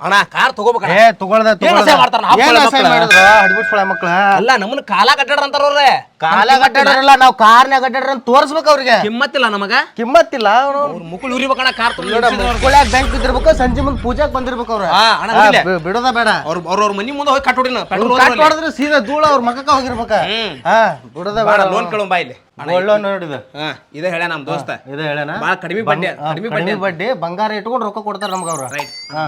ಅಣ್ಣ ಕಾರ್ ತಗೋಬೇಕಾ ಏ ತಗೊಳ್ದ ಅಸಹ್ಯ ಮಾಡ್ತಾರ ನಾ ಏನ್ ಅಸಹ್ಯ ಮಕ್ಳ? ಮಾಡಿದ್ರು? ಹಡ್ಬಿಟ್ಕೊಳ ಮಕ್ಳ ಅಲ್ಲ ನಮ್ಮನ್ನ ಕಾಲ ಕಟ್ಟಾಡ್ರ ಅಂತಾರವ್ರೆ ಕಾಲ ಕಟ್ಟಡ್ರಲ್ಲ ನಾವು ಕಾರ್ನ್ಯಾಗ ಕಟ್ಟಡ್ರ ಅಂತ ತೋರ್ಸ್ಬೇಕು ಅವ್ರಿಗೆ. ಕಿಮ್ಮತ್ತಿಲ್ಲ ನಮಗ? ಕಿಮ್ಮತ್ತಿಲ್ಲ ಅವ್ರ ಮುಕ್ಕಳು ಉರಿಬೇಕಣ್ಣ ಕಾರ್ ಬ್ಯಾಂಕ್ ಇದ್ದಿರ್ಬೇಕು ಸಂಜೆ ಮುಂದೆ ಪೂಜಾಕ್ ಬಂದಿರ್ಬೇಕು ಅವ್ರ. ಬಿಡೋದ ಬೇಡ. ಅವ್ರ ಮನಿ ಮುಂದೆ ಹೋಗಿ ಕಟ್ಟೋಡಿನ ಸೀದಾ ಧೂಳ ಅವ್ರ ಮಕ್ಕ ಹೋಗಿರ್ಬೇಕ. ಬಿಡೋದ ಬೇಡ. ಲೋನ್ ಕೇಳೋ ಬಾ ಇಲ್ಲಿ ಒಳ್ಳೆ ನೋಡಿದ ಹಾ ಇದೇ ಹೇಳ ನಮ್ ದೋಸ್ತ. ಇದೇ ಹೇಳಣ ಬಾಳ ಕಡಿಮೆ ಬಡ್ಡಿ ಕಡಿಮೆ ಬಡ್ಡಿ ಬಡ್ಡಿ ಬಂಗಾರ ಇಟ್ಕೊಂಡು ರೊಕ್ಕ ಕೊಡ್ತಾರೆ ನಮ್ಗ ಅವ್ರು. ರೈಟ್ ಹಾ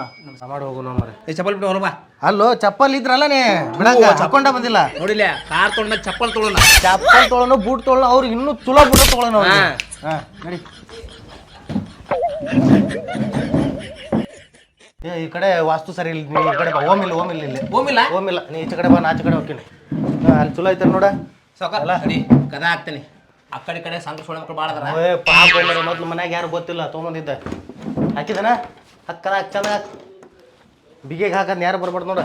ಮಾಡಿ ಹೋಗು ನಮ್ಮರೆ ಏ ಚಪ್ಪಲ್ ಬಿಟ್ಟು ಹೊರ ಬಾ. ಅಲ್ಲೋ ಚಪ್ಪಲ್ ಇದ್ರಲ್ಲ ನೀ? ಬಿಡಂಗ ಹಾಕೊಂಡ ಬಂದಿಲ್ಲ. ನೋಡಿಲ್ಲ ಕಾರ್ ತೊಗೊಂಡ ಚಪ್ಪಲ್ ತೊಗೊಳ ಚಪ್ಪಲ್ ತೊಗೊಳನು ಬೂಟ್ ತೊಗೊಳ ಅವ್ರಿಗೆ ಇನ್ನೂ ಚಲೋ ಬೂಟ್ ಅವ್ರಿಗೆ. ಹಾ. ಹಾ ನಡಿ. ಏ ಈ ಕಡೆ ವಾಸ್ತು ಸರಿ ಇಲ್ಲ ನೀ ಈ ಕಡೆ ಬಾ. ಓಮಿಲ್ಲ ಓಮಿಲ್ಲ ಇಲ್ಲಿ. ಓಮ್ ಇಲ್ಲ ನೀ ಈಚೆ ಕಡೆ ಬಾ ನಾ ಆಚೆ ಕಡೆ ಹೋಗ್ತೀನಿ. ಅಲ್ಲಿ ಚಲೋ ಐತೆ ನೋಡ. ಸಾಕ ಅಡಿ ಕದ ಹಾಕ್ತೀನಿ. ಆ ಕಡೆ ಈ ಕಡೆ ಸಂಘ ಸೋಳ ಮಕ್ಕಳು ಭಾಳ ಅದಾರ ಏ ಪಾಪ ಎಲ್ಲರೂ ಮೊದ್ಲು ಮನ್ಯಾಗ ಯಾರು ಗೊತ್ತಿಲ್ಲ ತೊಗೊಂಬಂದಿದ್ದ. ಹಾಕಿದನ? ಹಕ್ಕದ ಹಾಕ್ ಚೆನ್ನಾಗಿ ಹಾಕ್. ಬಿಗಿಗೆ ಹಾಕಂದ್ ಯಾರು ಬರ್ಬಾರ್ದು ನೋಡ.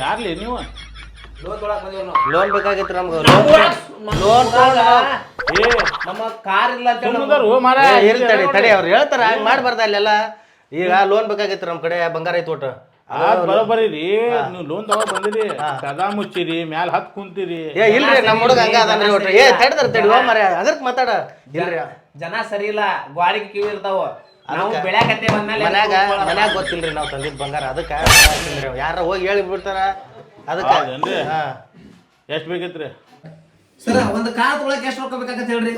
ಯಾರ್ಲಿ ನೀವು? ಲೋನ್ ತೊಗೊಳಕ್ ಬಂದೀವಿ ನಾವು. ಲೋನ್ ಬೇಕಾಗಿತ್ತು ನಮ್ಗೆ ಲೋನ್ ಏ ನಮ್ಮ ಕಾರ್ ಇಲ್ಲ ಅಂತ ಹೇಳಿ ಸುಮ್ಮದಾರು ಮಾರ ತಡಿ ತಡಿ ಅವ್ರು ಹೇಳ್ತಾರ ಹಂಗೆ ಮಾಡ್ಬಾರ್ದ ಅಲ್ಲೆಲ್ಲ. ಈಗ ಲೋನ್ ಬೇಕಾಗಿತ್ತು ನಮ್ಮ ಕಡೆ ಬಂಗಾರ ಐತಿ ಒಟ್ಟು. ಅದ್ ಬರೋಬ್ಬರಿ ರೀ ನೀವು ಲೋನ್ ತಗೋ ಬಂದಿರಿ ಕದಾ ಮುಚ್ಚಿರಿ ಮ್ಯಾಲ ಹತ್ ಕುಂತೀರಿ. ಏ ಇಲ್ರಿ ನಮ್ಮ ಹುಡುಗ ಹಂಗ ಅದನ್ರಿ ಒಟ್ರು. ಏ ತಡ್ದಾರ ತಡಿ ಮರ ಅದಕ್ಕೆ ಮಾತಾಡ. ಇಲ್ರಿ. ಜನ ಸರಿ ಇಲ್ಲ ಗ್ವಾಡಿಗೆ ಕಿವಿ ಇರ್ತಾವ. ನಾವು ಬೆಳಕತ್ತೆ ಬಂದ್ಮೇಲೆ ಮನ್ಯಾಗ ಮನ್ಯಾಗ ಗೊತ್ತಿಲ್ರಿ ನಾವು ತಂದಿದ್ ಬಂಗಾರ. ಅದಕ್ಕೆ ಯಾರ ಹೋಗಿ ಹೇಳಿ ಬಿಡ್ತಾರ? ಅದಕ್ಕೆ ಎಷ್ಟ್ ಬೇಕಿತ್ರಿ? ಸರ್ ಒಂದು ಕಾರ್ ತೊಳಕ್ ಎಷ್ಟು ರೊಕ್ಕ ಬೇಕಾಗತ್ತೆ ಹೇಳ್ರಿ?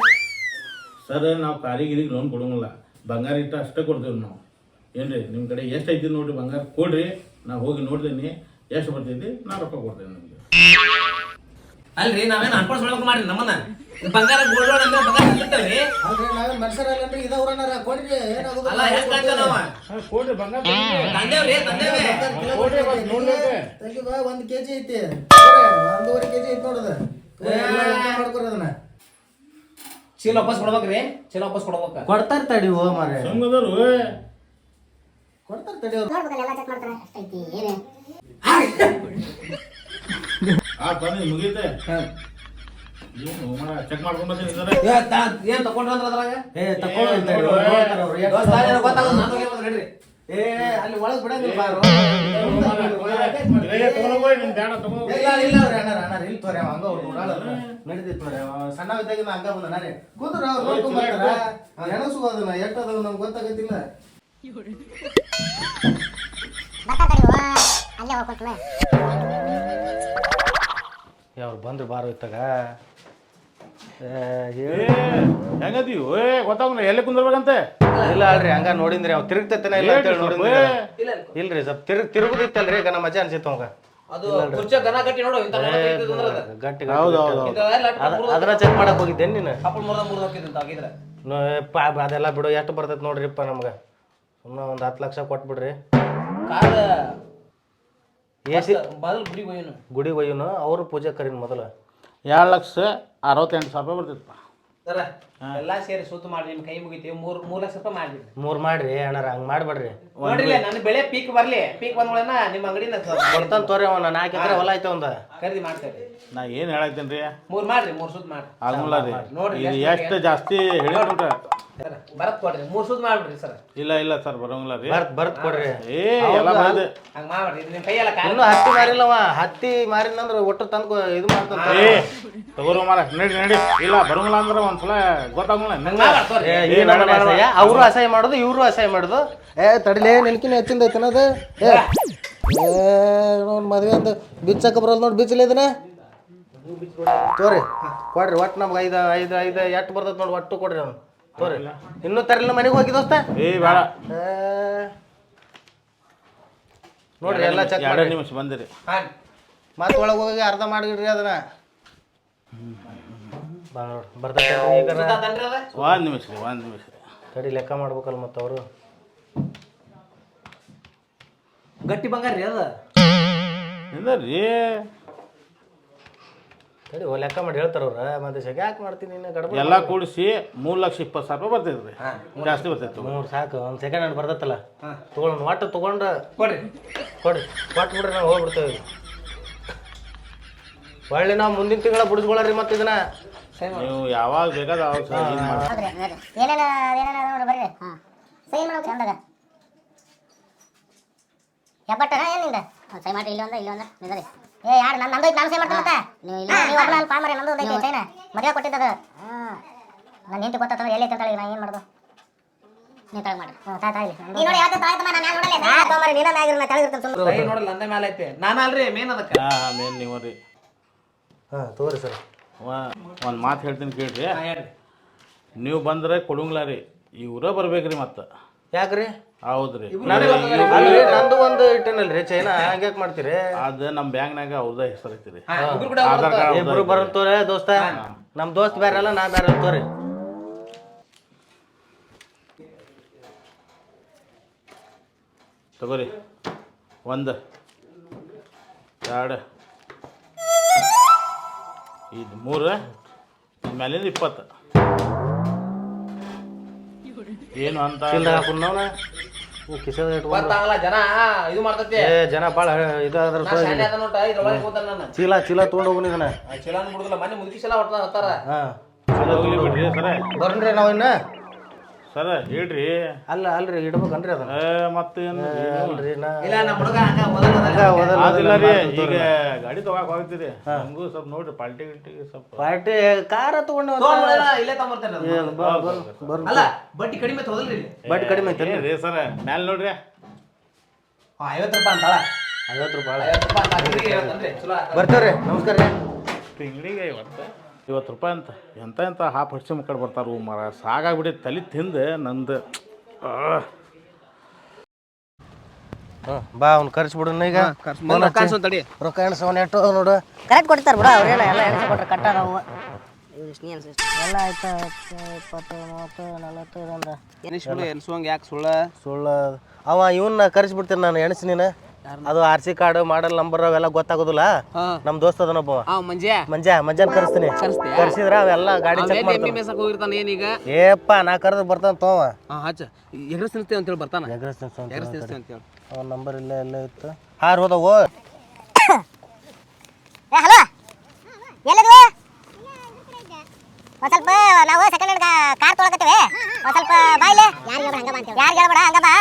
ಸರ್ ನಾವು ಕಾರಿಗೆ ಲೋನ್ ಕೊಡಂಗಿಲ್ಲ. ಬಂಗಾರ ಇಟ್ಟು ಅಷ್ಟೇ ಕೊಡ್ತೇವೆ ನಾವು. ಏನ್ರಿ ನಿಮ್ಮ ಕಡೆ ಎಷ್ಟು ಐತಿ ನೋಡ್ರಿ ಬಂಗಾರ? ಕೊಡ್ರಿ ನಾ ಹೋಗಿ ನೋಡ್ತೀನಿ. ಎಷ್ಟು ಬರ್ತೈತಿ? ನಾ ರೊಕ್ಕ ಕೊಡ್ತೇನೆ ನಿಮಗೆ. ಅಲ್ರಿ ನಾವೇನು ಅನ್ಕೊಂಡು ಸುಳ್ಳು ಮಾಡ್ರಿ ನಮ್ಮನ್ನ? ಬಂಗಾರ ಗೋಲ್ಡ್ ಲೋನ್ ಅಂದ್ರೆ ಬಂಗಾರ ನಾವೇನ್ ಇದ ಇದವ್ರನ್ನಾರ ಕೊಡ್ರಿ ಏನಾಗೋದು? ಅಲ್ಲ ಹೆಂಗ್ ಕಾಣ್ತೇವೆ ನಾವ. ಹಾ, ಕೊಡ್ರಿ ಬಂಗಾರ ತಂದೇವ್ರಿ ತಂದೇವಿ ಕೊಡ್ರಿ ಬಂದ್ ನೋಡ್ಬೇಕು ತೆಗಿಬಾ ಒಂದ್ ಕೆಜಿ ಐತಿ. ಒಂದೂವರೆ ಕೆಜಿ ಐತಿ ನೋಡದ ಮಾಡ್ಕೊರಿ ಅದನ್ನ. ಚೀಲ ವಾಪಸ್ ಕೊಡ್ಬೇಕ್ರಿ ಚೀಲ ವಾಪಸ್ ಕೊಡ್ಬೇಕ. ಕೊಡ್ತಾರ ತಡಿ ಹೋ ಮಾರೇ ಸಂಗದರು ಕೊಡ್ತಾರ ತಡಿ ಅವ್ರು. ನೋಡ್ಬೇಕಲ್ಲ ಎಲ್ಲ ಚೆಕ್ ಮಾಡ್ತಾರೆ. ಅಷ್ಟೈತಿ ಏನು? ಆ ಬಂದು ಮುಗೀತೆ ಏನು ಮಾರ ಚೆಕ್ ಮಾಡ್ಕೊಂಡ್ ಬರ್ತೀನಿ ಸರ್ ಏ, ತಾ- ಏನ್ ತಕೊಂಡ್ರ ಅಂದ್ರ ಅದ್ರಾಗ? ಏ ಹೇಳಿ ಅವ್ರು ಎಷ್ಟು ದೋಸ್ತ ಏನಾರ ಗೊತ್ತಾಗಲ್ಲ ನಾನು ಹೋಗಿ ಬಂದ್ ನಡ್ರಿ. ಏ ಅಲ್ಲಿ ಒಳಗ್ ಬಿಡಂಗಿಲ್ಲ ಬಾರೋ ನಿಮ್ ಬ್ಯಾಡ ತಗೋ ಇಲ್ಲ ಇಲ್ಲ ಅವ್ರೆ ಅಣ್ಣಾರ ಅಣ್ಣಾರ ಇಲ್ಲಿ ತೋರಿ ಅವ ಹಂಗ ಅವ್ರು ಅವ ಸಣ್ಣ ಹಂಗ ಬಂದ ನಾನೇ ಕೂತ್ರ ಅವ್ರು ನೋಡ್ಕೊಂಡ್ ಬರ್ತಾರ. ಅದನ್ನ ಎಷ್ಟು ಅದಾವ ನಮ್ಗೆ ಗೊತ್ತಾಗತ್ತಿಲ್ಲ. ಅಲ್ಲೇ ಹೋಗ್ಕೊಟ್ಲ ಅವ್ರು ಬಂದ್ರು ಬಾರೋ ಇತ್ತಾಗ. ಏ ಹೆಂಗದೀವಿ? ಏ ಗೊತ್ತಾಗಲ್ಲ ಎಲ್ಲಿ ಕುಂದಿರ್ಬೇಕಂತೆ? ಇಲ್ಲ ಅಲ್ರಿ ಹಂಗ ನೋಡಿದ್ರಿ ಅವ್ ತಿರುಗ್ತೈತೆ ಇಲ್ಲ ಅಂತೇಳಿ ಇಲ್ರಿ ಸ್ವಲ್ಪ ತಿರುಗ್ ತಿರುಗುದಿತ್ತಲ್ರಿ ಈಗ ನಮ್ಮ ಅಜ್ಜ ಅನ್ಸಿತ್ತು ಅವಂಗ. ಅದು ಕುರ್ಚಿ ಗನ ಗಟ್ಟಿ ನೋಡು ಇಂತ ಗಟ್ಟಿ ಹೌದು ಹೌದು ಅದನ್ನ ಚೆಕ್ ಮಾಡಕ್ ಹೋಗಿದ್ದೆ ನೀನು? ಅಪ್ಪ ಮುರ್ದ ಮುರ್ದ ಆಗಿದ್ರೆ ಅದೆಲ್ಲ ಬಿಡು ಎಷ್ಟು ಬರ್ತೈತೆ ನೋಡ್ರಿಪ್ಪ ನಮ್ಗೆ. ಸುಮ್ಮನೆ ಒಂದು ಹತ್ತು ಲಕ್ಷ ಕೊಟ್ಬಿಡ್ರಿ. ಬಿಡ್ರಿ ಎ ಸಿ ಬದಲು ಗುಡಿ ಹೋಯ್ನು. ಗುಡಿ ಒಯ್ಯುನು ಅವ್ರು ಪೂಜೆ ಕರೀನ್ ಮೊದಲು. ಎರಡು ಲಕ್ಷ ಅರವತ್ತೆಂಟು ಸಾವಿರ ರೂಪಾಯಿ ಬರ್ತಿತ್ತು ಸರ ಎಲ್ಲಾ ಸೇರಿ ಸುತ್ತ ಮಾಡಿ ನಿಮ್ಮ ಕೈ ಮುಗಿತೀವಿ ಮೂರು ಮೂರು ಲಕ್ಷ ರೂಪಾಯಿ ಮಾಡಿ ಮೂರು ಮಾಡ್ರಿ ಅಣ್ಣಾರ ಹಂಗೆ ಮಾಡ್ಬೇಡ್ರಿ. ನೋಡ್ರಿಲ್ಲ ನನ್ನ ಬೆಳೆ ಪೀಕ್ ಬರಲಿ ಪೀಕ್ ಬಂದ್ಗಳನ್ನ ನಿಮ್ಮ ಅಂಗಡಿನ ಬರ್ತಾನೆ ತೋರಿ ಅವನ ನಾಲ್ಕು ಎಕರೆ ಹೊಲ ಐತೆ ಒಂದು ಖರೀದಿ ಮಾಡ್ತೇವೆ ನಾ ಏನು ಹೇಳತ್ತೀನಿ ರೀ? ಮೂರು ಮಾಡ್ರಿ ಮೂರು ಸುತ್ತ ಮಾಡಿ ಆಗಲ್ಲ ರೀ. ನೋಡಿ ಇದು ಎಷ್ಟು ಜಾಸ್ತಿ ಹೇಳಿಬಿಟ್ರೆ ಬರತ್ ಕೊಡ್ರಿ ಮೂರ್ ಸುತ್ತ ಮಾಡ್ಬಿಡ್ರಿ ಸರ್. ಇಲ್ಲ ಇಲ್ಲ ಸರ್ ಬರೋಂಗಿಲ್ಲ ರೀ. ಬರ್ತ್ ಬರ್ತ್ ಕೊಡ್ರಿ. ಏ ಎಲ್ಲ ಬರೋದು ಹಂಗ ಮಾಡ್ರಿ ಇದು ನಿಮ್ ಕೈಯೆಲ್ಲ ಕಾರ್ ಇನ್ನು ಹತ್ತಿ ಮಾರಿಲ್ಲವ? ಹತ್ತಿ ಮಾರಿನಂದ್ರ ಒಟ್ಟು ತಂದು ಇದು ಮಾಡ್ತಾನ ಏ ತಗೋರು ಮಾರ ನಡಿ ನಡಿ. ಇಲ್ಲ ಬರೋಂಗಿಲ್ಲ ಅಂದ್ರೆ ಒಂದ್ಸಲ ಗೊತ್ತಾಗಲ್ಲ ನಿಂಗ ಮಾಡ್ರಿ ಏ, ಈ ನಮ್ಮನೆ ಅಸಹ್ಯ? ಅವರು ಅಸಹ್ಯ ಮಾಡೋದು ಇವರು ಅಸಹ್ಯ ಮಾಡೋದು. ಏ ತಡಿಲೇ ನಿನ್ಕಿನ ಹೆಚ್ಚಿಂದ ಐತನ ಅದು ಏ ಏ ನೋಡ್ ಮದ್ವೆ ಅಂದ ಬಿಚ್ಚಕ್ಕ ಬರಲ್ಲ ನೋಡಿ ಬಿಚ್ಚಲಿ ಇದನ್ನ? ತೋರಿ ಕೊಡ್ರಿ ಒಟ್ಟು ನಮ್ಗೆ ಐದು ಐದು ಐದು ಎಷ್ಟು ಬರ್ತೈತೆ ನೋಡಿ ಒಟ್ಟು ಕೊಡ್ರಿ ಅವ್ನು. ತೋರಿ. ಇನ್ನೂ ತರಲಿಲ್ಲ ಮನೆಗೆ ಹೋಗಿ ದೋಸ್ತ? ಏ ಬೇಡ. ನೋಡ್ರಿ ಎಲ್ಲ ಚೆಕ್ ಎರಡು ಮಾಡಿ ನಿಮಿಷ ಬಂದಿರಿ. ಹಾ. ಮತ್ತೆ ಒಳಗೆ ಹೋಗಿ ಅರ್ಧ ಮಾಡಿಡ್ರಿ ಅದನ್ನ. ಬಾ ಬರ್ತೈತೆ ಈಗ ಒಂದು ನಿಮಿಷ ರೀ ಒಂದು ನಿಮಿಷ ರೀ. ತಡಿ ಲೆಕ್ಕ ಮಾಡ್ಬೇಕಲ್ಲ ಮತ್ತೆ ಅವರು. ಗಟ್ಟಿ ಬಂಗಾರ ರೀ ಅದ? ಇಲ್ಲ ರೀ ತಡಿ ಓ ಲೆಕ್ಕ ಮಾಡಿ ಹೇಳ್ತಾರ ಅವ್ರ. ಮತ್ತೆ ಸೆಗೆ ಯಾಕೆ ಮಾಡ್ತೀನಿ ನೀನು ಗಡಬಡ ಎಲ್ಲ ಕೂಡಿಸಿ ಮೂರು ಲಕ್ಷ ಇಪ್ಪತ್ತು ಸಾವಿರ ರೂಪಾಯಿ ಬರ್ತೈತೆ ರೀ ಜಾಸ್ತಿ ಬರ್ತೈತೆ ಮೂರು ಸಾಕು ಒಂದು ಸೆಕೆಂಡ್ ಹ್ಯಾಂಡ್ ಬರ್ತೈತಲ್ಲ. ತೊಗೊಂಡು ಒಟ್ಟು ತೊಗೊಂಡು ಕೊಡಿ ಕೊಡಿ ಕೊಟ್ಟು ಬಿಡ್ರಿ ನಾವು ಹೋಗ್ಬಿಡ್ತೇವೆ. ಒಳ್ಳೆ ನಾವು ಮುಂದಿನ ತಿಂಗಳ ಬಿಡಿಸ್ಕೊಳ್ಳ್ರಿ ಮತ್ತೆ ಇದನ್ನ. ನೀವು ಯಾವಾಗ ಬೇಕಾದ ಅವಾಗ ಸೈನ್ ಮಾಡಿ. ಏನೇನ ಬರ್ರಿ. ಹಾ. ಚಂದಾಗ ಹೆಬ್ಬಟ್ಟನ ಏನಿಂದ ಸೈ ಮಾಡಿ ಇಲ್ಲಿ ಒಂದ ಇಲ್ಲಿ ಒಂದ ನಿಂದ್ರಿ. ಏ ಯಾರು ನನ್ನ ನಂದೈತಿ ನಾನು ಸೈ ಮಾಡ್ತೀನಿ ಮತ್ತೆ? ನೀವು ಇಲ್ಲ ನೀವು ಒಬ್ಬ ನಾನು ಪಾಮರಿ ನಂದು ಒಂದೈತಿ ಸೈನ ಮದುವೆ ಕೊಟ್ಟಿದ್ದದ. ನನ್ನ ಹೆಂಡತಿ ಗೊತ್ತಾತಂದ್ರೆ ಎಲ್ಲಿ ಐತೆ ನಾ ಏನು ಮಾಡೋದು? ತಳಗ್ ಹ್ಞೂ ತಾ ತಾಯಿಲಿ ನೀ ನೋಡಿ ನಾನು ನೋಡಲ್ಲ ನಾ ತೊಗೊಂಬರಿ ನೀನ ಮ್ಯಾಗಿರ ನಾ ತೆಳಗಿರ್ತೀನಿ ಸುಮ್ಮನೆ ನೋಡಲ್ಲ ಮೇಲೆ ಐತೆ. ನಾನು ಅಲ್ರಿ ಮೇನ್ ಅದಕ್ಕೆ. ಹಾಂ ಮೇನ್ ನೀವು ರೀ. ಹಾಂ ತಗೋರಿ ಸರ್. ಒಂದು ಮಾತು ಹೇಳ್ತೀನಿ ಕೇಳ್ರಿ. ನೀವು ಬಂದ್ರೆ ಕೊಡಂಗಿಲ್ಲ ರೀ. ಇವ್ರ ಬರ್ಬೇಕ್ರಿ ಮತ್ತೆ. ಯಾಕ್ರಿ? ಹೌದ್ರಿ. ನಂದು ಒಂದು ಇಟ್ಟೇನಲ್ರಿ ಚೈನಾ ಹಂಗ್ಯಾಕ್ ಮಾಡ್ತೀರಿ? ಅದು ನಮ್ಮ ಬ್ಯಾಂಕ್ನಾಗ ಅವ್ರದ ಹೆಸರು ಐತಿ ರೀ ಹಾ, ಇಬ್ರು ನಮ್ಮ ಆಧಾರ್ ಕಾರ್ಡ್ ಇಬ್ರು ಬರುತ್ತೋರೆ ದೋಸ್ತ? ನಮ್ ದೋಸ್ತ್ ಬೇರೆ ಅಲ್ಲ ನಾ ಬೇರೆ ತೋರಿ ತಗೋರಿ. ಒಂದು ಎರಡು ಇದು ಮೂರು ಮ್ಯಾಲಿಂದ ಇಪ್ಪತ್ತು. ಏನು ಅಂತ ಚಿಲ್ದ ಹಾಕೊಂಡವನ? ಕಿಸದ ಇಟ್ಕೊಂಡು ಗೊತ್ತಾಗಲ್ಲ ಜನ ಇದು ಮಾಡ್ತತಿ. ಏ ಜನ ಭಾಳ ಇದಾದ್ರ ನಾ ಶಾಣೆ ಅದ ನೋಟ ಇದ್ರೊಳಗೆ ಕೂತಾನ ನಾನು. ಚೀಲ ಚೀಲ ತೊಗೊಂಡು ಹೋಗೋಣ ಇದನ್ನ ಆ ಚೀಲಾನ್ ಬಿಡುದಿಲ್ಲ ಮನೆ ಮುದುಕಿ ಸಲ ಹತ್ತಾರ. ಹಾ. ಬಿಡ್ರಿ ಸರ. ಬರ್ನ್ರಿ ನಾವ್ ಇನ್ನ. ಸರ ಹೇಳ್ರಿ. ಅಲ್ಲ ಅಲ್ರಿ ಇಡ್ಬೇಕನ್ರಿ ಅದನ್ನ. ಮತ್ತೆ ಮತ್ತೇನು ಅಲ್ರಿ ನಾ ಇಲ್ಲ ನಮ್ಮ ಹುಡುಗ ಹಂಗ ಮೊದಲ ಹಂಗ ಓದಲ್ಲ ಅದಿಲ್ಲ ರೀ ಈಗ. ಗಾಡಿ ತಗೋಕ್ ಹೋಗ್ತೀರಿ ನಮಗೂ ಸ್ವಲ್ಪ ನೋಡ್ರಿ ಪಾರ್ಟಿ ಗಿಟ್ಟಿ ಸ್ವಲ್ಪ. ಪಾರ್ಟಿ ಕಾರ ತಗೊಂಡು ಇಲ್ಲೇ ತಗೊಂಬರ್ತೇನೆ ಅಲ್ಲ ಬಡ್ಡಿ ಕಡಿಮೆ ಇಲ್ಲಿ. ಬಟ್ ಕಡಿಮೆ ಐತೆ ರೀ ಸರ ಮ್ಯಾಲ್ ನೋಡ್ರಿ. ಹಾ, ಐವತ್ತು ರೂಪಾಯಿ ಅಂತಾಳ. ಐವತ್ತು ರೂಪಾಯಿ. ಐವತ್ತು ರೂಪಾಯಿ ಅಂತ ಹಾಕಿದ್ರಿ ಐವತ್ತನ್ರಿ ಚಲೋ ಆತ. ಬರ್ತೇವ್ರಿ ನಮಸ್ಕಾರ ರೀ. ತಿಂಗಳಿಗೆ ಐವತ್ತು. ಐವತ್ತು ರೂಪಾಯಿ ಅಂತ ಎಂತ ಎಂತ ಹಾಪ್ ಹಡ್ಸಿ ಮಕ್ಕಳು ಬರ್ತಾರು ಮರ ಸಾಗಾಗ್ಬಿಡಿ ತಲೆ ತಿಂದು ನಂದು. ಬಾ ಅವ್ನು ಖರ್ಚು ಬಿಡೋಣ ಈಗ ಮೊದ್ಲು ಕಾಸು ತಡಿ. ರೊಕ್ಕ ಎಣ್ಸವನ್ ಎಟ್ಟು ಅದಾವ್ ನೋಡು. ಕರೆಕ್ಟ್ ಕೊಡ್ತಾರೆ ಬಿಡ ಅವ್ರೇನ ಎಲ್ಲ ಎಣಿಸಿ ಕೊಟ್ರೆ ಕಟ್ಟಾರ ಅವು. ಎಲ್ಲ ಆಯ್ತು ಹತ್ತು ಇಪ್ಪತ್ತು ಮೂವತ್ತು ನಲವತ್ತು ಇದೊಂದು ಯಾಕೆ ಸುಳ್ಳ? ಸುಳ್ಳು ಅವ ಇವನ್ನ ಕರ್ಸಿ ಬಿಡ್ತೀನಿ ನಾನು ಎಣಿಸಿ ನೀನು. ಅದು R C card model number ಅವೆಲ್ಲ ಗೊತ್ತಾಗೋದಿಲ್ಲ. ನಮ್ ದೋಸ್ತ ಅದನೊಬ್ಬ ಆ ಮಂಜ್ಯ ಮಂಜ ಮಂಜಾನ್ ಕರ್ಸ್ತೀನಿ. ಕರ್ಸಿದ್ರ ಅವೆಲ್ಲ ಗಾಡಿ ಚೆಕ್ ಮಾಡ್ತಾನೆ ಹೋಗಿರ್ತಾನ ಏನೀಗ? ಏಪ್ಪ ನಾ ಕರೆದ್ರೆ ಬರ್ತಾನ ತೋವ ಹಾ ಹಚ್ಚ. ಎಗ್ರೆಸ್ ನಿಲ್ತೇವೆ ಅಂತೇಳಿ ಬರ್ತಾನ? ಎಗ್ರೆಸ್ ನಿಲ್ಸ್ತೇವೆ ಅಂತೇಳಿ ಅವನ ನಂಬರ್ ಇಲ್ಲ ಎಲ್ಲ ಇತ್ತು. ಹಾರ್ ಹೋದವು. ಹಲೋ? ಎಲ್ಲದು? ಒಂದ್ ಸ್ವಲ್ಪ ನಾವು ಸೆಕೆಂಡ್ ಹ್ಯಾಂಡ್ ಕಾರ್ ತೊಳಕತ್ತೇವೆ ಒಂದ್ ಸ್ವಲ್ಪ ಬಾಯ್ಲೆ ಯಾರಿಗೆ ಹಂಗ ಬಾ ಯಾರಿಗೆ ಹೇಳ್ಬೇಡ ಹಂಗ ಬಾ.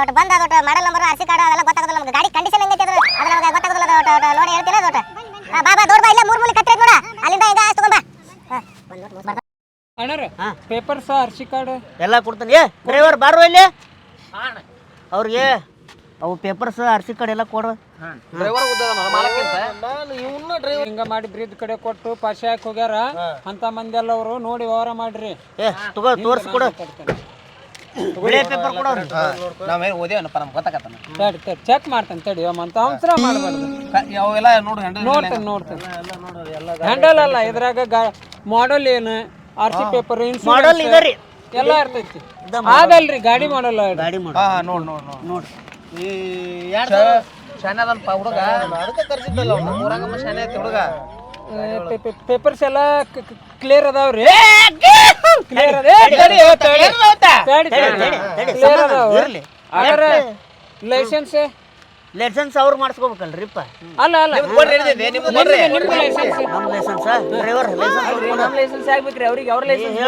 ಒಟ್ಟು ಬಂದ ಅದೊಟ್ಟು ಮಾಡಲ್ ನಂಬರ್ ಕಾರ್ಡ್ ಅದೆಲ್ಲ ಗೊತ್ತಾಗೋದಿಲ್ಲ ನಮ್ಗೆ. ಗಾಡಿ ಕಂಡೀಷನ್ ಹೆಂಗೈತೆ ಅದ್ರ ಅದು ನಮ್ಗೆ ಗೊತ್ತಾಗೋದಿಲ್ಲ ಒಟ್ಟು ನೋಡಿ ಹೇಳ್ತೀನಿ ಅದೊಟ್ಟು ಆ, ಬಾ ಬಾ ದೊಡ್ಡ ಬಾ ಇಲ್ಲ ಮೂರು ಮೂಲಿ ಕತ್ತಿ ನೋಡ. ಅಲ್ಲಿಂದ ಈಗ ಅಷ್ಟು ತಗೊಂಡ್ ಬಾ. ಹಾ, ನೋಟ್ ಬರ್ತಾ ಪೇಪರ್ಸ್ ಅರ್ಸಿ ಕಾರ್ಡ್ ಎಲ್ಲ ಕೊಡ್ತಾನೆ. ಏ ಡ್ರೈವರ್ ಬಾರೋ ಇಲ್ಲಿ. ಅವ್ರಿಗೆ ಅವು ಪೇಪರ್ಸ್ ಅರ್ಸಿ ಕಾರ್ಡ್ ಎಲ್ಲ ಕೊಡು. ಡ್ರೈವರ್ ಮಾಲಕ್ಕಿಂತ ನಾನು ಇವನ್ನ ಡ್ರೈವರ್ ಹಿಂಗ ಮಾಡಿ ಇದ್ ಕಡೆ ಕೊಟ್ಟು ಪಾಶಾಕ್ ಹೋಗ್ಯಾರ. ಅಂತ ಮಂದಿ ಎಲ್ಲ ಅವರು ನೋಡಿ ವ್ಯವಹಾರ ಮಾಡ್ರಿ. ಏ ತಗೋ ತೋರ್ಸ್ ಕೊಡು. ಬಿಳೆ ಪೇಪರ್ ಕೂಡ ನಾವೇನು ಓದೇವನಪ್ಪ ನಮ್ಗೆ ಗೊತ್ತಾಗತ್ತಾನ ತಡಿ ತಡಿ ಚೆಕ್ ಮಾಡ್ತೇನೆ ತಡಿ. ಅಂತ ಅವಸರ ಮಾಡಬಾರ್ದು. ಅವೆಲ್ಲ ನೋಡು ಹ್ಯಾಂಡಲ್ ನೋಡ್ತೇನೆ ನೋಡ್ತೇನೆ. ಹ್ಯಾಂಡಲ್ ಅಲ್ಲ ಇದ್ರಾಗ ಮಾಡಲ್ ಏನು ಆರ್ ಸಿ ಪೇಪರ್ ಮಾಡಲ್ ಇದೆ ರೀ. ಎಲ್ಲ ಇರ್ತೈತಿ. ಆಗಲ್ರಿ ಗಾಡಿ ಮಾಡಲ್ಲ ಗಾಡಿ ಮಾಡು ಹಾ ನೋಡ್ ನೋಡ್ ನೋಡ್. ನೋಡು. ಈ ಯಾರ್ ಶಾನೆ ಅದಲ್ಪ ಹುಡುಗ? ಅದಕ್ಕೆ ಕರ್ಸಿದ್ದಲ್ಲ ಅವ್ನು. ಊರಾಗಮ್ಮ ಶಾನೆ ಐತಿ ಹುಡುಗ. ಪೇಪರ್ಸ್ ಎಲ್ಲ ಕ್ಲಿಯರ್ ಅದಾವ್ರಿ ಕ್ಲಿಯರ್ ಅದ. ಕ್ಲಿಯರ್ ಅದಾವ. ಲೈಸೆನ್ಸ್ ಲೈಸೆನ್ಸ್ ಅವ್ರು ಮಾಡಿಸ್ಕೋಬೇಕಲ್ರಿಪ್ಪ ಅಲ್ಲ ಅಲ್ಲ. ನಮ್ಮ ಲೈಸೆನ್ಸ್ ಡ್ರೈವರ್ ಲೈಸೆನ್ಸ್ ನಮ್ಮ ಲೈಸೆನ್ಸ್ ಆಗ್ಬೇಕ್ರಿ ಅವ್ರಿಗೆ ಅವ್ರ ಲೈಸೆನ್ಸ್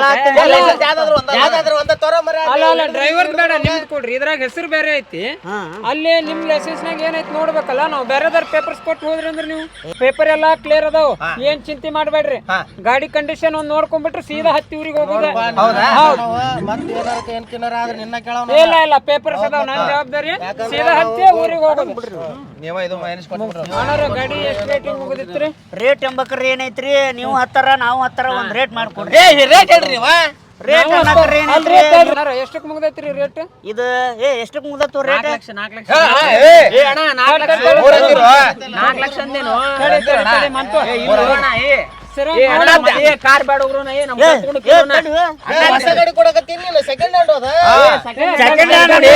ಅಲ್ಲ ಅಲ್ಲ ಡ್ರೈವರ್ ಬೇಡ ನಿಮ್ದು ಕೊಡ್ರಿ. ಇದ್ರಾಗ ಹೆಸರು ಬೇರೆ ಐತಿ. ಅಲ್ಲಿ ನಿಮ್ ಲೈಸೆನ್ಸ್ ನಾಗ ಏನೈತಿ ನೋಡ್ಬೇಕಲ್ಲ ನಾವು ಬೇರೆದಾರ ಪೇಪರ್ಸ್ ಕೊಟ್ಟು ಹೋದ್ರಿ ಅಂದ್ರೆ ನೀವು. ಪೇಪರ್ ಎಲ್ಲಾ ಕ್ಲಿಯರ್ ಅದಾವ. ಏನ್ ಚಿಂತೆ ಮಾಡ್ಬೇಡ್ರಿ. ಗಾಡಿ ಕಂಡೀಷನ್ ಒಂದ್ ನೋಡ್ಕೊಂಡ್ಬಿಟ್ರೆ ಸೀದಾ ಹತ್ತಿ ಊರಿಗೆ ಹೋಗೋದ. ಇಲ್ಲ ಇಲ್ಲ ಪೇಪರ್ಸ್ ಅದಾವ ನನ್ನ ಜವಾಬ್ದಾರಿ. ಸೀದಾ ಹತ್ತಿ ಊರಿಗೆ ಹೋಗೋದು. ನೀವ ಇದು ಮೈನಸ್ ಗಾಡಿ ಎಷ್ಟು ರೇಟಿಂಗ್ ಮುಗಿದಿತ್ರಿ? ರೇಟ್ ಎಂಬಕ್ರಿ ಏನೈತ್ರಿ? ನೀವು ಹತ್ತಾರ ನಾವು ಹತ್ತಾರ ಒಂದ್ ರೇಟ್ ಮಾಡ್ಕೊಡ್ರಿ. ರೇಟ್ ಹೇಳ್ರಿ ನೀವ? ರೇಟ್ ಅನ್ನಕ್ರಿ ಏನೈತ್ರಿ? ಎಷ್ಟಕ್ಕೆ ಮುಗ್ದೈತ್ರಿ ರೇಟ್ ಇದು ಏ ಎಷ್ಟಕ್ಕೆ ಮುಗ್ದತ್ತು ರೇಟ್ ನಾಲ್ಕು ಲಕ್ಷ ಅಂದೇನು? ಕಾರ್ ಬೇಡ ಹೋಗ್ರು ನಾ ಏ ನಮ್ ಕಾರ್ ಕೇಳೋಣ. ಹೊಸ ಗಾಡಿ ಕೊಡಕತ್ತೀನಿ ನೀನು ಸೆಕೆಂಡ್ ಹ್ಯಾಂಡ್ ಹೋದ ಸೆಕೆಂಡ್ ಹ್ಯಾಂಡ್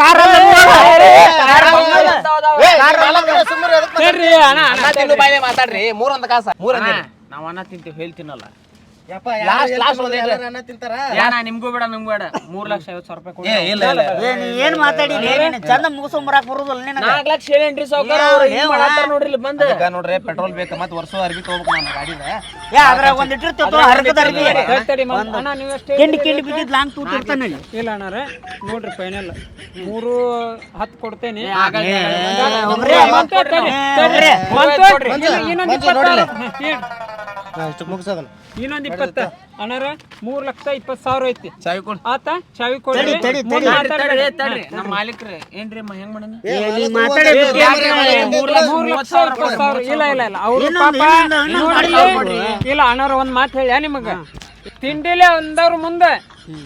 ಕಾರ್ ಸುಮ್ಮನೆ ಮಾತಾಡ್ರಿ. ಮೂರೊಂದು ಕಾಸ ಮೂರ ನಾವ್ ಅನ್ನ ತಿಂತೀವಿ ಹೇಳ್ತೀನಲ್ಲ. ಯಪ್ಪ Last- last ಒಂದ್ ಹೇಳ್ರಿ. ತಿಂತಾರ? ಯಾನ ನಿಮ್ಗೂ ಬೇಡ ನಿಮ್ಗೂ ಬೇಡ. ಮೂರ್ ಲಕ್ಷ ಸಾವಿರ ರೂಪಾಯಿ ಇಲ್ಲ ಏನ್ ಮಾತಾಡಿಲಿ ನೀನು ಚಂದ ಬರುದಿಲ್ಲ ನಾಲ್ಕು ಲಕ್ಷ ಸಾವ್ಕಾರ ನೋಡ್ರಿ ಬಂದು. ನೋಡ್ರಿ ಪೆಟ್ರೋಲ್ ಬೇಕು ಮತ್ತೆ ವರ್ಷ ಅರ್ಬಿ ತಗೋಬೇಕು ನಮ್ಮ ಗಾಡಿದ ಏ ಅದ್ರಾಗ ಒಂದ್ ಇಟ್ಟಿರ್ತೀವ ಹರಕದ ಅರ್ಬಿ ತಡಿ, ತಡಿ, ಅಣ್ಣ ನೀವು ಎಷ್ಟು ಕಿಂಡಿ ಕಿಂಡಿ ಬಿದ್ದಿದ್ ಲಾಂಗ್ ತೂತ ಇಲ್ಲ. ಅಣ್ಣಾರ ನೋಡ್ರಿ ಫೈನಲ್ ಮೂರು ಹತ್ತು ಕೊಡ್ತೇನೆ. ಇನ್ನೊಂದ್ ಮುಗಿಸೋದನ್ನ ಇನ್ನೊಂದ್ ಇಪ್ಪತ್ತ. ಅಣ್ಣಾರ ಮೂರ್ ಲಕ್ಷ ಇಪ್ಪತ್ ಸಾವಿರ ಐತಿ. ಚಾವಿ ಕೊಡು. ಆತ ಚಾವಿ ಕೊಡ್ರಿ. ತಡಿ, ತಡಿ, ಮುಂದ್ ತಡಿ. ತಡ್ರಿ ನಮ್ಮ ಮಾಲೀಕ್ರಿ ಏನ್ರಿ ಮ ಹೆಂಗ್ ಮಾಡೋಣ ಮಾತಾಡಿ ಮೂರ್ ಲಕ್ಷ ಮೂವತ್ತ್ ಸಾವಿರ ಇಪ್ಪತ್ತ್ ಸಾವಿರ. ಇಲ್ಲ ಇಲ್ಲ ಇಲ್ಲ. ಅವ್ರು ಪಾಪ ಇನ್ನೊಂದು, ಇನ್ನೊಂದು ಇಲ್ಲ ಅಣ್ಣಾರ ಒಂದ್ ಮಾತು ಹೇಳ ನಿಮಗ? ತಿಂಡಿಲೆ ಅಂದವ್ರ ಮುಂದೆ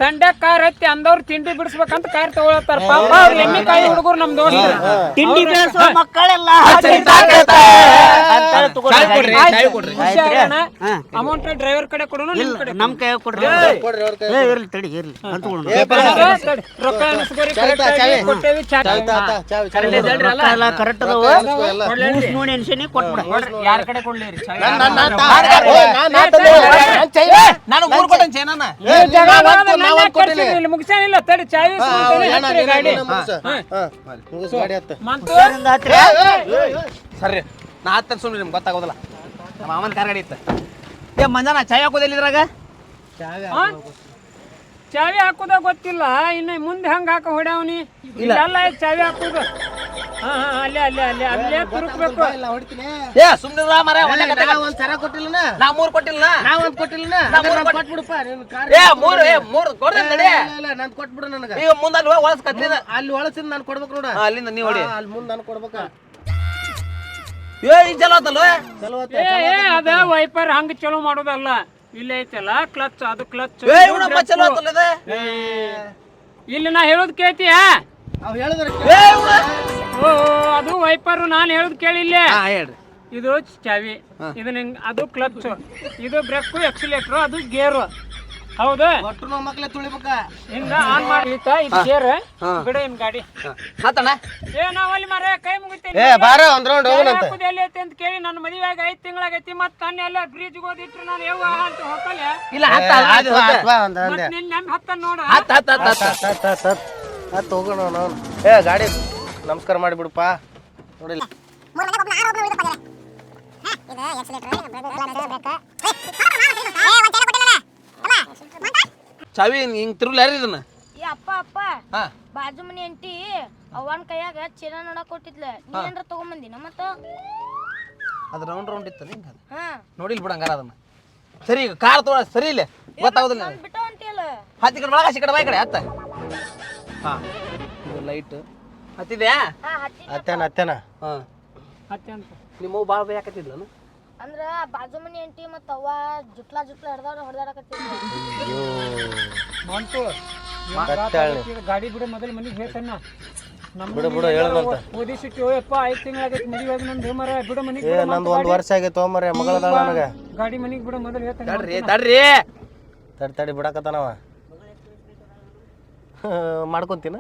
ತಂಡೆ ಕಾರ್ ಹತ್ತಿ ಅಂದವ್ರು ತಿಂಡಿ ಬಿಡಿಸ್ಬೇಕಂತ ಕಾರ್ ತಗೊಳತ್ತಾರ. ಪಾಪ ಅವ್ರ ಎಮ್ಮಿ ಕಾಯಿ ಹುಡುಗರು ನಮ್ ದೋಸ್ತ. ತಿಂಡಿ ಮಕ್ಕಳೆಲ್ಲ ಅಮೌಂಟ್ ಡ್ರೈವರ್ ಕಡೆ ಕೊಡೋಣ ನಿಮ್ ಕಡೆ ನಮ್ ಕೈ ಕೊಡ್ರಿ. ಏ ಇರ್ಲಿ ತಡಿ ಇರ್ಲಿ. ಅಂತ ರೊಕ್ಕ ಕೊಟ್ಟೇವಿ ಎಲ್ಲ ಕರೆಕ್ಟ್ ಅದಾವ. ನೋಡಿ ಅನ್ಸಿನಿ ಕೊಟ್ಬಿಡ. ಯಾರ ಕಡೆ ಕೊಡ್ಲಿ ನಾನು ಮೂರು ಕೊಟ್ಟೆ ಇಲ್ಲಿ ಮುಗ್ಸಾನಿಲ್ಲ ತಡಿ ಚಾವಿ ಸರಿ ನಾ ಹತ್ತ ಸುಮ್ಮನೆ ನಿಮ್ಗೆ ಗೊತ್ತಾಗೋದಿಲ್ಲ. ನಮ್ಮ ಮಾಮನ ಕಾರ್ ಗಾಡಿ ಇತ್ತು. ಏ ಮಂಜಾನ ಚಾಯ್ ಹಾಕೋದಿಲ್ಲ ಇದ್ರಾಗ ಆ? ಚಾವಿ ಹಾಕುದ ಗೊತ್ತಿಲ್ಲ. ಇನ್ನು ಮುಂದೆ ಹಂಗ ಹಾಕ ಹೊಡ್ಯಾವನಿ ಇಲ್ಲ. ಚಾವಿ ಹಾಕುದ. ಹಾ ಹಾ ಅಲ್ಲೇ ಅಲ್ಲೇ ಅಲ್ಲೇ ಅಲ್ಲೇ ತುರುಕ್ಬೇಕು. ಹೊಡಿತೀನಿ. ಏ ಸುಮ್ಮನೆ ಮರ ಒಂದೇ ಕತೆ ನಾ ಒಂದ್ ಸರ ಕೊಟ್ಟಿಲ್ಲನ? ನಾ ಮೂರು ಕೊಟ್ಟಿಲ್ಲ. ನಾ ಒಂದ್ ಕೊಟ್ಟಿಲ್ಲ ನಾ ಮೂರ್ ಕೊಟ್ಬಿಡಪ್ಪ ನಿನ್ ಕಾರ್ ಏ ಮೂರು ಏ ಮೂರು ನಡಿ. ಇಲ್ಲ ನಂದ್ ಕೊಟ್ಬಿಡು ನನಗೆ. ಈಗ ಮುಂದೆ ಅಲ್ಲಿ ಒಳಸ್ ಕತ್ಲಿದ ಅಲ್ಲಿ ಒಳಸಿಂದ ನಾನು ಕೊಡ್ಬೇಕು ನೋಡ. ಅಲ್ಲಿಂದ ನೀವು ಹೊಡಿ. ಅಲ್ಲಿ ಮುಂದೆ ನಾನು ಕೊಡ್ಬೇಕು? ಏ ಚಲೋ ಆತಲ್ಲ ಚಲೋ ಆತ ಏ ಅದ ವೈಪರ್ ಹಂಗ ಚಲೋ ಮಾಡೋದಲ್ಲ. ಇಲ್ಲೇ ಐತಲ್ಲ ಕ್ಲಚ್ ಅದು ಕ್ಲಚ್ ಏ ಇವನಪ್ಪ ಚಲೋ ಆತಲ್ಲ ಇದು ಇಲ್ಲಿ ನಾ ಹೇಳುದ್ ಕೇಳ್ತಿಯ? ಅವ್ ಹೇಳಿದ್ರ ಏ ಇವ್ನ? ಓ ಅದು ವೈಪರ್ ನಾನು ಹೇಳುದ್ ಕೇಳಿಲ್ಲ ಹಾ ಹೇಳ್ರಿ. ಇದು ಚಾವಿ. ಇದು ನಿಂಗ್ ಅದು ಕ್ಲಚ್ ಇದು ಬ್ರೇಕ್ ಎಕ್ಸಿಲೇಟರ್ ಅದು ಗೇರು ಹೌದು? ಒಟ್ಟು ನಮ್ಮ ಮಕ್ಳೆ ತುಳಿಬೇಕ. ಹಿಂಗ ಆನ್ ಮಾಡಿ. ಇದು ಬಿಡ ಇನ್ ಗಾಡಿ. ಹತ್ತಣ್ಣ ಏ ನಾವ್ ಅಲ್ಲಿ ಮರ ಕೈ ಮುಗಿತೀನಿ. ಏ ಬಾರ ಒಂದ್ ರೌಂಡ್ ಹೋಗೋಣಂತ ಎಲ್ಲಿ ಐತಿ ಅಂತ ಕೇಳಿ ನನ್ನ ಮದುವೆಯಾಗ ಐದು ತಿಂಗಳಾಗೈತಿ. ಮತ್ತೆ ತನ್ನ ಎಲ್ಲ ಬ್ರಿಡ್ಜ್ ಓದಿಟ್ರು ನಾನು ಯಾವ ಅಂತ ಹೋಗಲ್ಲ ಇಲ್ಲ ಹತ್ತ ಅದು ಹತ್ತ ಬಾ ಒಂದ್ ಅಂದೆ ಮತ್ ಹತ್ತ ನೋಡ. ಹತ್ತ ಹತ್ತ ಹತ್ತ ಹತ್ತ. ಹತ್ ಹತ್ ಹತ್ ಹತ್ ಹೋಗೋಣ ನಾವು ಏ ಗಾಡಿ ನಮಸ್ಕಾರ ಮಾಡಿಬಿಡಪ್ಪ. ನೋಡಿಲ್ಲ ಇದು accelerator, brake, clutch, ಏ, ಒಂದ್? ಚಾವಿ ಹಿಂಗ್ ತಿರುಲ್ ಯಾರು ಇದನ್ನ? ಏ ಅಪ್ಪ ಅಪ್ಪ. ಹಾ. ಬಾಜು ಮನಿ ಅಂಟಿ ಅವನ್ ಕೈಯಾಗ ಚೀಲ ನೋಡಕ್ ಕೊಟ್ಟಿದ್ಲ. ನೀ ಏನ್ರ ತಗೊಂಬಂದಿನ ಮತ್ತ? ಅದು ರೌಂಡ್ ರೌಂಡ್ ಇತ್ತ ಹಿಂಗ ಹಾ. ನೋಡಿಲ್ ಬಿಡಂಗಾರ ಅದನ್ನ. ಸರಿ ಈಗ ಕಾರ್ ತಗೋ ಸರಿ ಇಲ್ಲ. ಗೊತ್ತಾಗುದಿಲ್ಲ ನಾನ್ ಬಿಟ್ಟ ಹೊಂಟಿಯಲ್ಲ ಹತ್ತಿ ಕಡೆ ಒಳಗ ಕಡೆ ಬಾ ಈ ಕಡೆ ಹತ್ತ. ಹಾ. ಇದು ಲೈಟ್ ಹತ್ತಿದ್ಯಾ? ಹಾ ಹತ್ತಿ ಅತ್ತೇನ ಅತ್ತೇನ ಹಾ. ಹತ್ತೆ ಅಂತ ನಿಮ್ಮ ಭಾಳ ಬೇಕತ್ತಿದ್ಲನು ಅಂದ್ರ ಬಾಜು ಮನಿ ಅಂಟಿ ಮತ್ತ ಅವ್ವ ಜುಟ್ಲಾ ಜುಟ್ಲಾ ಹಿಡ್ದವ್ರ ಬಂತು ಕತ್ತಾಳೆ. ಗಾಡಿ ಬಿಡ ಮೊದಲು ಮನಿಗೆ ಹೇಳ್ತಾನ ನಮ್ಮ ಬಿಡು ಬಿಡು ಹೇಳದಂತ. ಓದಿಸಿಟ್ಟು ಯಪ್ಪ ಐದ್ ತಿಂಗಳಾಗೈತಿ ಮದುವೆ ನಂದು ಮರ ಬಿಡು ಮನಿಗೆ ಏ ನಂದು ಒಂದ್ ವರ್ಷ ಆಗೈತೆ ತೊಗೊಂಬರ್ರಿ ಮಗಳದಾಳ ನನಗ. ಗಾಡಿ ಮನಿಗೆ ಬಿಡು ಮೊದಲು ಹೇಳ್ತಾನೆ ತಡ್ರಿ ತಡ್ರಿ. ತಡಿ ತಡಿ ಬಿಡಕತ್ತಾನವ ಮಾಡ್ಕೊಂತೀನ?